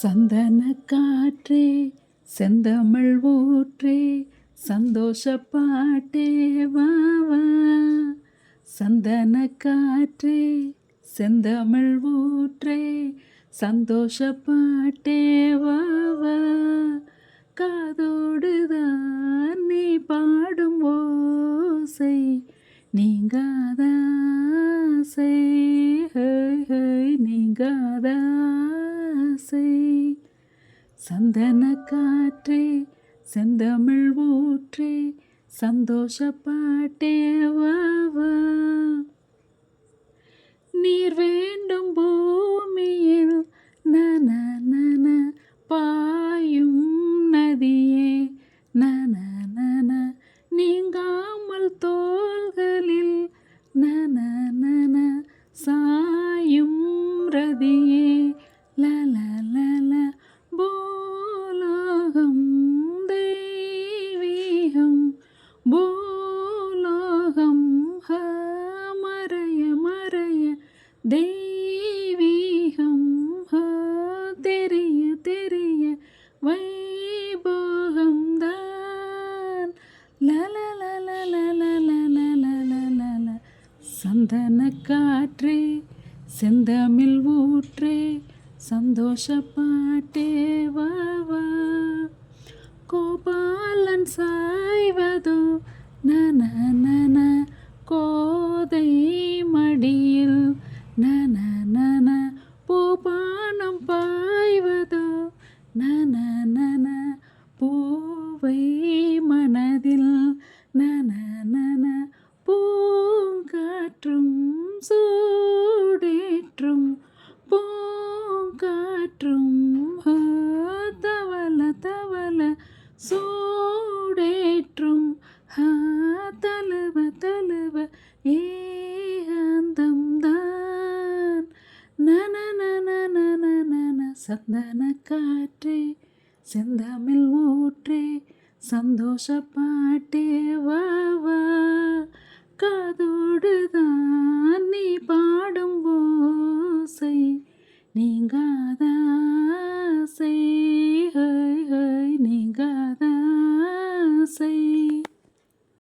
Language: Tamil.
சந்தன காற்றே செந்தமிழ் ஊற்றே சந்தோஷ பாட்டே வாவா சந்தன காற்றே செந்தமிழ் ஊற்றே சந்தோஷ பாட்டே வாவா காதோடுதான் நீ பாடும் ஓசை நீங்காத ஆசை. ஹை ஓசை சந்தன காற்றே செந்தமிழ் ஊற்றே சந்தோஷ பாட்டே வா நீர் வேண்டும் பூமியில் நன நன பாயும் நதியே. நன நன நீங்காமல் தோள்களில் நன நன சாயும் ரதியே. லல பூலோகம் தெய்வீகம் பூலோகம் ஹ மறைய மறைய தெய்வீகம் ஹ தெரிய தெரிய வைபோகம் தான் லல சந்தன காற்றே செந்தமிழ் ஊற்றே சந்தோஷ பாட்டே வா. கோபாலன் சாய்வதோ நன நன கோதை மடியில் நன நன பூபானம் பாய்வதோ நன நன பூவை மனதில் நன நன பூங்காற்றும் சூ தவள சூடேற்றும். தலுவ தலுவ ஏந்தம் தான். நன நன சந்தன காற்றே செந்தமிழ் ஊற்றே சந்தோஷ பாட்டே வா வா. காதோடுதான் நீ பாடும் ஓசை நீங்காதாசை